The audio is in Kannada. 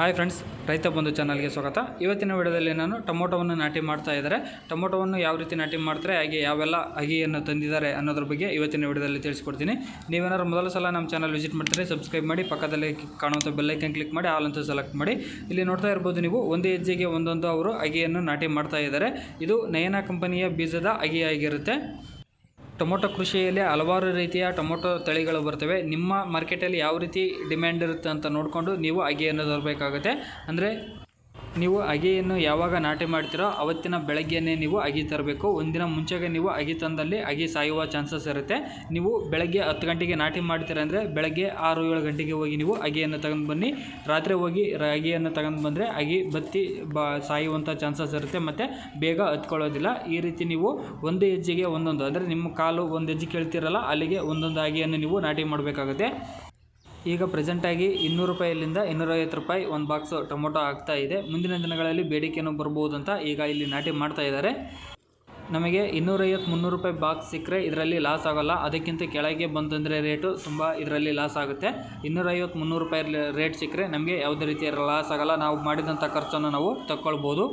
ಹಾಯ್ ಫ್ರೆಂಡ್ಸ್, ರೈತ ಬಂಧು ಚಾನಲ್ಗೆ ಸ್ವಾಗತ. ಇವತ್ತಿನ ವಿಡಿಯೋದಲ್ಲಿ ನಾನು ಟೊಮೊಟೊವನ್ನು ನಾಟಿ ಮಾಡ್ತಾ ಇದ್ದಾರೆ. ಟೊಮೊಟೊವನ್ನು ಯಾವ ರೀತಿ ನಾಟಿ ಮಾಡ್ತಾರೆ, ಹಾಗೆ ಯಾವೆಲ್ಲ ಅಗಿಯನ್ನು ತಂದಿದ್ದಾರೆ ಅನ್ನೋದ್ರ ಬಗ್ಗೆ ಇವತ್ತಿನ ವಿಡಿಯೋದಲ್ಲಿ ತಿಳಿಸ್ಕೊಡ್ತೀನಿ. ನೀವೇನಾದ್ರು ಮೊದಲ ಸಲ ನಮ್ಮ ಚಾನಲ್ ವಿಸಿಟ್ ಮಾಡ್ತಾರೆ ಸಬ್ಸ್ಕ್ರೈಬ್ ಮಾಡಿ, ಪಕ್ಕದಲ್ಲಿ ಕಾಣುವಂಥ ಬೆಲ್ಲೈಕನ್ ಕ್ಲಿಕ್ ಮಾಡಿ, ಆಲ್ ಅಂತ ಸೆಲೆಕ್ಟ್ ಮಾಡಿ. ಇಲ್ಲಿ ನೋಡ್ತಾ ಇರ್ಬೋದು ನೀವು, ಒಂದು ಹೆಜ್ಜೆಗೆ ಒಂದೊಂದು ಅವರು ಅಗಿಯನ್ನು ನಾಟಿ ಮಾಡ್ತಾ ಇದ್ದಾರೆ. ಇದು ನಯನ ಕಂಪನಿಯ ಬೀಜದ ಅಗಿ ಆಗಿರುತ್ತೆ ಟೊಮೊಟೊ ಕೃಷಿಯಲ್ಲಿ ಹಲವಾರು ರೀತಿಯ ಟೊಮೊಟೊ ತಳಿಗಳು ಬರ್ತವೆ. ನಿಮ್ಮ ಮಾರ್ಕೆಟಲ್ಲಿ ಯಾವ ರೀತಿ ಡಿಮ್ಯಾಂಡ್ ಇರುತ್ತೆ ಅಂತ ನೋಡಿಕೊಂಡು ನೀವು ಅಗೆಯನ್ನು ತರಬೇಕಾಗುತ್ತೆ. ಅಂದರೆ ನೀವು ಅಗೆಯನ್ನು ಯಾವಾಗ ನಾಟಿ ಮಾಡ್ತೀರೋ ಅವತ್ತಿನ ಬೆಳಗ್ಗೆನೇ ನೀವು ಅಗಿ ತರಬೇಕು. ಒಂದಿನ ಮುಂಚೆಗೆ ನೀವು ಅಗಿ ತಂದಲ್ಲಿ ಅಗಿ ಸಾಯುವ ಚಾನ್ಸಸ್ ಇರುತ್ತೆ. ನೀವು ಬೆಳಗ್ಗೆ ಹತ್ತು ಗಂಟೆಗೆ ನಾಟಿ ಮಾಡ್ತೀರ ಅಂದರೆ ಬೆಳಗ್ಗೆ ಆರು ಏಳು ಗಂಟೆಗೆ ಹೋಗಿ ನೀವು ಅಗಿಯನ್ನು ತಗೊಂಡು ಬನ್ನಿ. ರಾತ್ರಿ ಹೋಗಿ ಅಗಿಯನ್ನು ತಗೊಂಡು ಬಂದರೆ ಅಗಿ ಬತ್ತಿ ಬ ಸಾಯುವಂಥ ಚಾನ್ಸಸ್ ಇರುತ್ತೆ ಮತ್ತು ಬೇಗ ಹತ್ಕೊಳ್ಳೋದಿಲ್ಲ. ಈ ರೀತಿ ನೀವು ಒಂದು ಹೆಜ್ಜೆಗೆ ಒಂದೊಂದು ಅಂದರೆ ನಿಮ್ಮ ಕಾಲು ಒಂದು ಹೆಜ್ಜೆ ಕೇಳ್ತಿರಲ್ಲ ಅಲ್ಲಿಗೆ ಒಂದೊಂದು ಅಗಿಯನ್ನು ನೀವು ನಾಟಿ ಮಾಡಬೇಕಾಗುತ್ತೆ. ಈಗ ಪ್ರೆಸೆಂಟಾಗಿ ಇನ್ನೂರು ರೂಪಾಯಿಲಿಂದ ಇನ್ನೂರೈವತ್ತು ರೂಪಾಯಿ ಒಂದು ಬಾಕ್ಸ್ ಟೊಮೊಟೊ ಆಗ್ತಾ ಇದೆ. ಮುಂದಿನ ದಿನಗಳಲ್ಲಿ ಬೇಡಿಕೆಯನ್ನು ಬರ್ಬೋದು ಅಂತ ಈಗ ಇಲ್ಲಿ ನಾಟಿ ಮಾಡ್ತಾ ಇದ್ದಾರೆ. ನಮಗೆ ಇನ್ನೂರೈವತ್ತು, ಮುನ್ನೂರು ರೂಪಾಯಿ ಬಾಕ್ಸ್ ಸಿಕ್ಕರೆ ಇದರಲ್ಲಿ ಲಾಸ್ ಆಗೋಲ್ಲ. ಅದಕ್ಕಿಂತ ಕೆಳಗೆ ಬಂತಂದರೆ ರೇಟು ತುಂಬ ಇದರಲ್ಲಿ ಲಾಸ್ ಆಗುತ್ತೆ. ಇನ್ನೂರೈವತ್ತು, ಮುನ್ನೂರು ರೂಪಾಯಿ ರೇಟ್ ಸಿಕ್ಕರೆ ನಮಗೆ ಯಾವುದೇ ರೀತಿಯ ಲಾಸ್ ಆಗೋಲ್ಲ. ನಾವು ಮಾಡಿದಂಥ ಖರ್ಚನ್ನು ನಾವು ತಗೊಳ್ಬೋದು